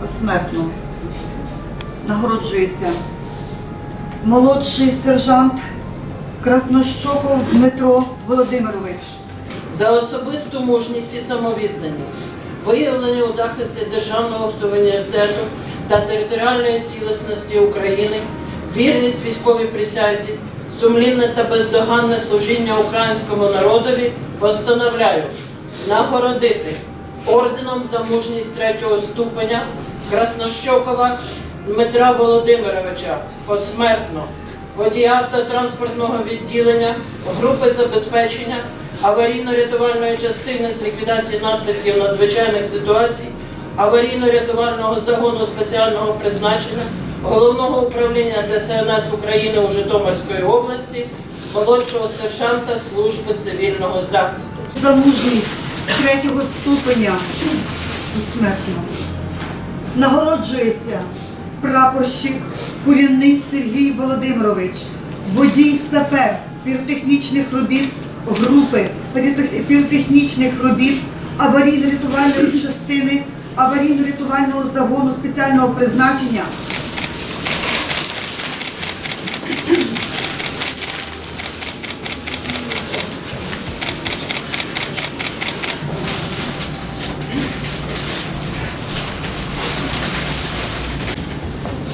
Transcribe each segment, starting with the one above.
посмертно нагороджується молодший сержант Краснощоков Дмитро Володимирович. за особисту мужність і самовідданість, виявлені у захисті державного суверенітету та територіальної цілісності України, вірність військовій присязі, сумлінне та бездоганне служіння українському народові постановляю нагородити орденом за мужність третього ступеня Краснощокова Дмитра Володимировича посмертно водія автотранспортного відділення групи забезпечення аварійно-рятувальної частини з ліквідації наслідків надзвичайних ситуацій, аварійно-рятувального загону спеціального призначення, головного управління ДСНС України у Житомирської області, молодшого сержанта служби цивільного захисту. За мужність третього ступеня посмертно нагороджується прапорщик Кулінний Сергій Володимирович, водій сапер піротехнічних робіт групи піротехнічних робіт аварійно-рятувальної частини аварійно-рятувального загону спеціального призначення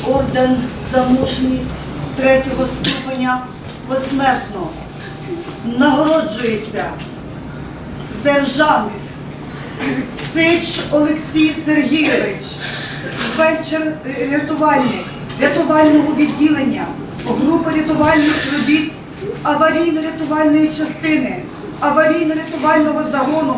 орден за мужність третього ступеня посмертно нагороджується сержант Сич Олексій Сергійович, фельдшер е, рятувального відділення, група рятувальних робіт аварійно-рятувальної частини, аварійно-рятувального загону